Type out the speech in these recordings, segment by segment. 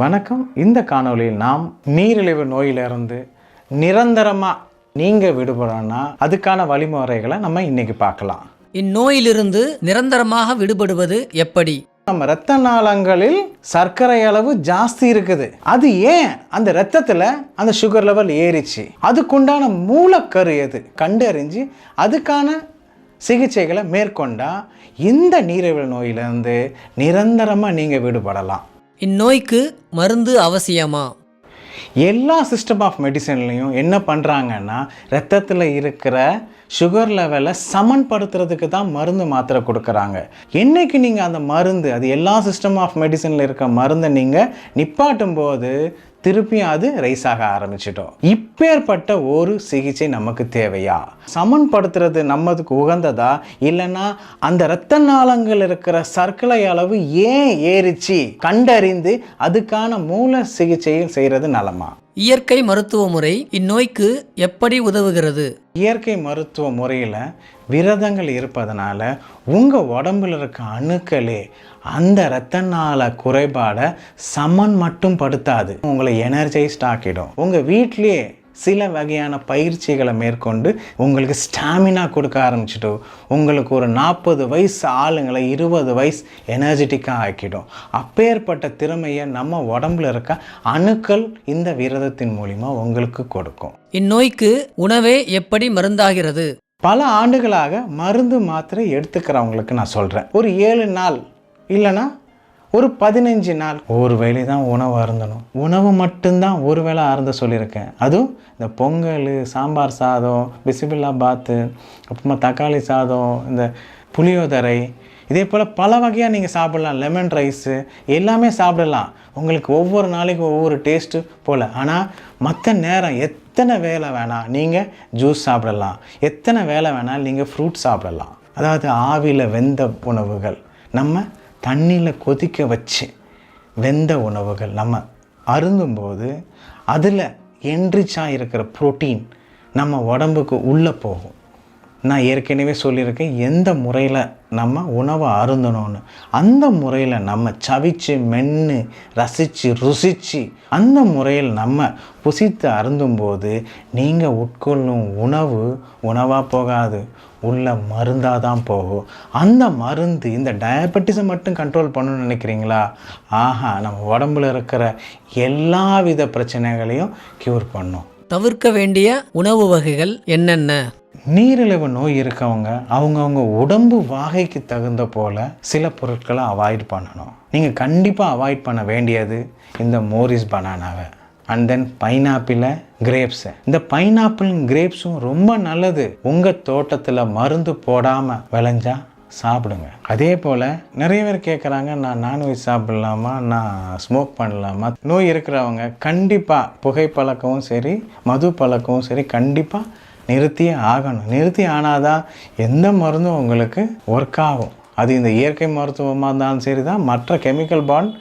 வணக்கம். இந்த காணொளியில் நாம் நீரிழிவு நோயிலிருந்து நிரந்தரமாக நீங்கள் விடுபடணும்னா அதுக்கான வழிமுறைகளை நம்ம இன்னைக்கு பார்க்கலாம். இந்நோயிலிருந்து நிரந்தரமாக விடுபடுவது எப்படி? நம்ம இரத்த நாளங்களில் சர்க்கரை அளவு ஜாஸ்தி இருக்குது. அது ஏன் அந்த இரத்தத்தில் அந்த சுகர் லெவல் ஏறிச்சு? அதுக்குண்டான மூலக்கரு எது? கண்டறிஞ்சு அதுக்கான சிகிச்சைகளை மேற்கொண்டா இந்த நீரிழிவு நோயிலிருந்து நிரந்தரமாக நீங்கள் விடுபடலாம். இந்நோய்க்கு மருந்து அவசியமா? எல்லா சிஸ்டம் ஆஃப் மெடிசன்லையும் என்ன பண்ணுறாங்கன்னா ரத்தத்தில் இருக்கிற சுகர் லெவலை சமன்படுத்துறதுக்கு தான் மருந்து மாத்திரை கொடுக்குறாங்க. என்னைக்கு நீங்கள் அந்த மருந்து அது எல்லா சிஸ்டம் ஆஃப் மெடிசனில் இருக்க மருந்தை நீங்கள் நிப்பாட்டும் போது திருப்பியும் அது ரைஸ் ஆக ஆரம்பிச்சிட்டோம். இப்பேற்பட்ட ஒரு சிகிச்சை நமக்கு தேவையா? சமன்படுத்துறது நம்மதுக்கு உகந்ததா? இல்லைன்னா அந்த இரத்த நாளங்கள் இருக்கிற சர்க்கரை அளவு ஏன் ஏறிச்சு? கண்டறிந்து அதுக்கான மூல சிகிச்சையில் செய்கிறது நலமா? இயற்கை மருத்துவ முறை இந்நோய்க்கு எப்படி உதவுகிறது? இயற்கை மருத்துவ முறையில் விரதங்கள் இருப்பதனால உங்கள் உடம்புல இருக்க அணுக்களே அந்த இரத்த நாள குறைபாடை சமன் மட்டும் படுத்தாது. உங்களை எனர்ஜைஸ்ட் ஆக்கிடும். உங்கள் வீட்லேயே சில வகையான பயிற்சிகளை மேற்கொண்டு உங்களுக்கு ஸ்டாமினா கொடுக்க ஆரம்பிச்சிட்டோம் உங்களுக்கு ஒரு நாற்பது வயசு ஆளுங்களை இருபது வயசு எனர்ஜெட்டிக்காக ஆக்கிடும். அப்பேற்பட்ட திறமையை நம்ம உடம்புல இருக்க அணுக்கள் இந்த விரதத்தின் மூலிமா உங்களுக்கு கொடுக்கும். இந்நோய்க்கு உணவே எப்படி மருந்தாகிறது? பல ஆண்டுகளாக மருந்து மாத்திரை எடுத்துக்கிறவங்களுக்கு நான் சொல்கிறேன் ஒரு ஏழு நாள் இல்லைன்னா ஒரு பதினஞ்சு நாள். ஒரு வேளை தான் உணவு அருந்தணும். உணவு மட்டும்தான் ஒரு வேளை அருந்த சொல்லியிருக்கேன். அதுவும் இந்த பொங்கல் சாம்பார் சாதம் பிசிபில்லா பாத்து அப்புறமா தக்காளி சாதம் இந்த புளியோதரை இதே போல் பல வகையாக நீங்கள் சாப்பிடலாம். லெமன் ரைஸு எல்லாமே சாப்பிடலாம். உங்களுக்கு ஒவ்வொரு நாளைக்கும் ஒவ்வொரு டேஸ்ட்டு போல். ஆனால் மற்ற நேரம் எத்தனை வேலை வேணால் நீங்கள் ஜூஸ் சாப்பிடலாம். எத்தனை வேலை வேணால் நீங்கள் ஃப்ரூட் சாப்பிடலாம். அதாவது ஆவியில் வெந்த உணவுகள். நம்ம தண்ணியில் கொதிக்க வச்சு வெந்த உணவுகள். நம்ம அருந்தும்போது அதில் என்ரிச்சாக இருக்கிற புரோட்டீன் நம்ம உடம்புக்கு உள்ளே போகும். நான் ஏற்கனவே சொல்லியிருக்கேன் எந்த முறையில் நம்ம உணவை அருந்தணும்னு அந்த முறையில் நம்ம சவிச்சு மென்று ரசித்து ருசித்து அந்த முறையில் நம்ம புசித்து அருந்தும்போது நீங்கள் உட்கொள்ளும் உணவு உணவாக போகாது உள்ள மருந்தாக தான் போகும். அந்த மருந்து இந்த டயபெட்டிஸை மட்டும் கண்ட்ரோல் பண்ணணும்னு நினைக்கிறீங்களா? ஆஹா நம்ம உடம்புல இருக்கிற எல்லா வித பிரச்சனைகளையும் க்யூர் பண்ணும். தவிர்க்க வேண்டிய உணவு வகைகள் என்னென்ன? நீரிழிவு நோய் இருக்கவங்க அவங்கவுங்க உடம்பு வாகைக்கு தகுந்த போல் சில பொருட்களை அவாய்ட் பண்ணணும். நீங்கள் கண்டிப்பாக அவாய்ட் பண்ண வேண்டியது இந்த மோரிஸ் பனானாவை. அண்ட் தென் பைனாப்பிளை கிரேப்ஸை இந்த பைனாப்பிள் கிரேப்ஸும் ரொம்ப நல்லது. உங்கள் தோட்டத்தில் மருந்து போடாமல் விளைஞ்சா சாப்பிடுங்க. அதே போல் நிறைய பேர் கேட்குறாங்க நான் நான்வெஜ் சாப்பிடலாமா? நான் ஸ்மோக் பண்ணலாமா? நோய் இருக்கிறவங்க கண்டிப்பாக புகைப்பழக்கமும் சரி மது பழக்கமும் சரி கண்டிப்பாக நிறுத்தியே ஆகணும். நிறுத்தி ஆனாதான் எந்த மருந்தும் உங்களுக்கு ஒர்க் ஆகும். அது இந்த இயற்கை மருத்துவமாக இருந்தாலும் சரி தான் மற்ற கெமிக்கல் பாண்ட்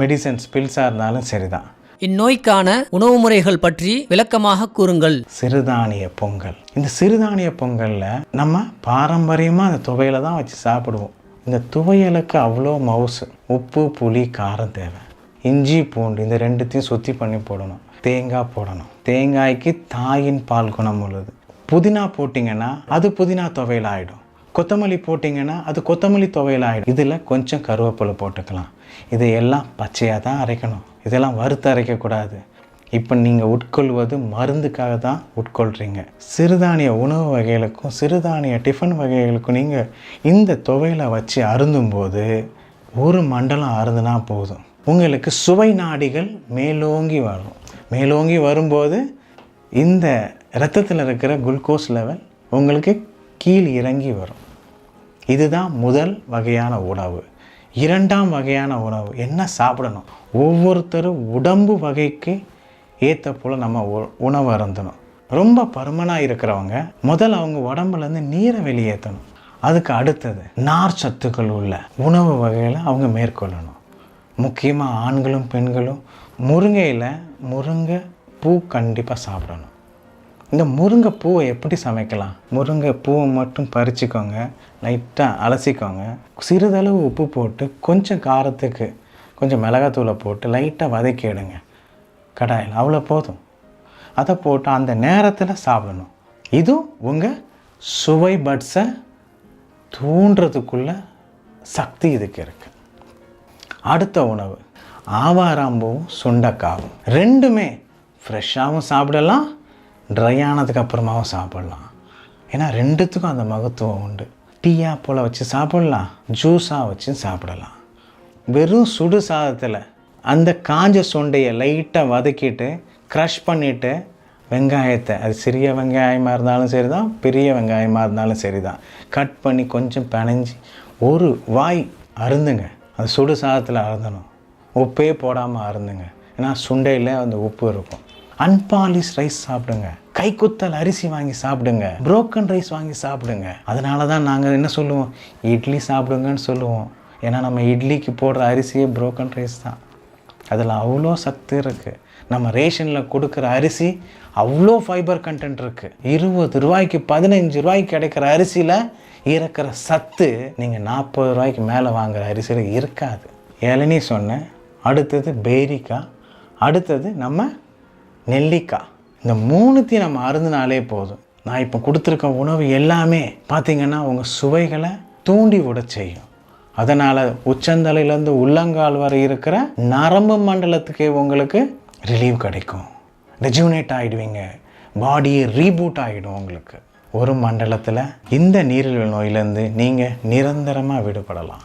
மெடிசன்ஸ் பில்ஸாக இருந்தாலும் சரி தான் இந்நோய்க்கான உணவு முறைகள் பற்றி விளக்கமாக கூறுங்கள். சிறுதானிய பொங்கல். இந்த சிறுதானிய பொங்கலில் நம்ம பாரம்பரியமாக அந்த துவையலை தான் வச்சு சாப்பிடுவோம். இந்த துவையலுக்கு அவ்வளோ மவுசு. உப்பு புளி காரம் தேவை. இஞ்சி பூண்டு இந்த ரெண்டுத்தையும் சுத்தி பண்ணி போடணும். தேங்காய் போடணும். தேங்காய்க்கு தாயின் பால் குணம் உள்ளது. புதினா போட்டிங்கன்னா அது புதினா துவையல் ஆகிடும் கொத்தமல்லி போட்டிங்கன்னா அது கொத்தமல்லி துவையல் ஆகிடும் இதில் கொஞ்சம் கருவேப்பிலை போட்டுக்கலாம். இதையெல்லாம் பச்சையாக தான் அரைக்கணும். இதெல்லாம் வறுத்து அரைக்கக்கூடாது. இப்போ நீங்கள் உட்கொள்வது மருந்துக்காக தான் உட்கொள்கிறீங்க. சிறுதானிய உணவு வகைகளுக்கும் சிறுதானிய டிஃபன் வகைகளுக்கும் நீங்கள் இந்த துவையலை வச்சு அருந்தும்போது ஒரு மண்டலம் அருந்துனா போதும். உங்களுக்கு சுவை நாடிகள் மேலோங்கி வரும். மேலோங்கி வரும்போது இந்த ரத்தத்தில் இருக்கிற குளுக்கோஸ் லெவல் உங்களுக்கு கீழ் இறங்கி வரும். இதுதான் முதல் வகையான உணவு. இரண்டாம் வகையான உணவு என்ன சாப்பிடணும்? ஒவ்வொருத்தரும் உடம்பு வகைக்கு ஏற்ற போல் நம்ம உ- உணவு அருந்தணும். ரொம்ப பருமனாக இருக்கிறவங்க முதல்ல அவங்க உடம்புலேருந்து நீரை வெளியேற்றணும் அதுக்கு அடுத்தது நார் சத்துக்கள் உள்ள உணவு வகைகளை அவங்க மேற்கொள்ளணும். முக்கியமாக ஆண்களும் பெண்களும் முருங்கையில் முருங்கை பூ கண்டிப்பாக சாப்பிடணும். இந்த முருங்கை பூவை எப்படி சமைக்கலாம்? முருங்கை பூவை மட்டும் பறிச்சுக்கோங்க லைட்டாக அலசிக்கோங்க. சிறிதளவு உப்பு போட்டு கொஞ்சம் காரத்துக்கு கொஞ்சம் மிளகாத்தூளை போட்டு லைட்டாக வதக்கிடுங்க கடாயில். அவ்வளோ போதும். அதை போட்டு அந்த நேரத்தில் சாப்பிடணும். இதுவும் உங்கள் சுவை பட்ஸை தூண்டுறதுக்குள்ள சக்தி இதுக்கு இருக்குது அடுத்த உணவு. ஆவாராம்பூவும் சுண்டக்காவும். ரெண்டுமே ஃப்ரெஷ்ஷாகவும் சாப்பிடலாம். ட்ரை ஆனதுக்கப்புறமாவும் சாப்பிட்லாம். ஏன்னா ரெண்டுத்துக்கும் அந்த மகத்துவம் உண்டு. டீயா போல் வச்சு சாப்பிடலாம். ஜூஸாக வச்சு சாப்பிடலாம். வெறும் சுடு சாதத்தில் அந்த காஞ்ச சுண்டையை லைட்டாக வதக்கிட்டு க்ரஷ் பண்ணிவிட்டு வெங்காயத்தை அது சிறிய வெங்காயமாக இருந்தாலும் சரி தான் பெரிய வெங்காயமாக இருந்தாலும் சரி தான் கட் பண்ணி கொஞ்சம் பிணைஞ்சி ஒரு வாய் அருந்துங்க. அது சுடு சாதத்தில் அருந்தணும். உப்பே போடாமல் அருந்துங்க. ஏன்னா சுண்டையில் அந்த உப்பு இருக்கும். அன்பாலிஷ் ரைஸ் சாப்பிடுங்க. கைக்குத்தல் அரிசி வாங்கி சாப்பிடுங்க. புரோக்கன் ரைஸ் வாங்கி சாப்பிடுங்க. அதனால தான் நாங்கள் என்ன சொல்லுவோம்? இட்லி சாப்பிடுங்கன்னு சொல்லுவோம். ஏன்னா நம்ம இட்லிக்கு போடுற அரிசியே புரோக்கன் ரைஸ் தான். அதில் அவ்வளோ சத்து இருக்குது நம்ம ரேஷனில் கொடுக்குற அரிசி அவ்வளோ ஃபைபர் கண்டென்ட் இருக்குது இருபது ரூபாய்க்கு பதினஞ்சு ரூபாய்க்கு கிடைக்கிற அரிசியில் இருக்கிற சத்து நீங்கள் நாற்பது ரூபாய்க்கு மேலே வாங்குற அரிசியில் இருக்காது. இளநீ சொன்னேன். அடுத்தது பேரிக்காய். அடுத்தது நம்ம நெல்லிக்காய். இந்த மூணுத்தையும் நம்ம அருந்தினாலே போதும். நான் இப்போ கொடுத்துருக்க உணவு எல்லாமே பார்த்திங்கன்னா உங்கள் சுவைகளை தூண்டி விட செய்யும். அதனால் உச்சந்தலையிலேருந்து உள்ளங்கால் வரை இருக்கிற நரம்பு மண்டலத்துக்கே உங்களுக்கு ரிலீவ் கிடைக்கும். ரெஜுனேட் ஆகிடுவீங்க பாடியே ரீபூட் ஆகிடும் உங்களுக்கு. ஒரு மண்டலத்தில் இந்த நீரிழிவு நோயிலேருந்து நீங்கள் நிரந்தரமாக விடுபடலாம்.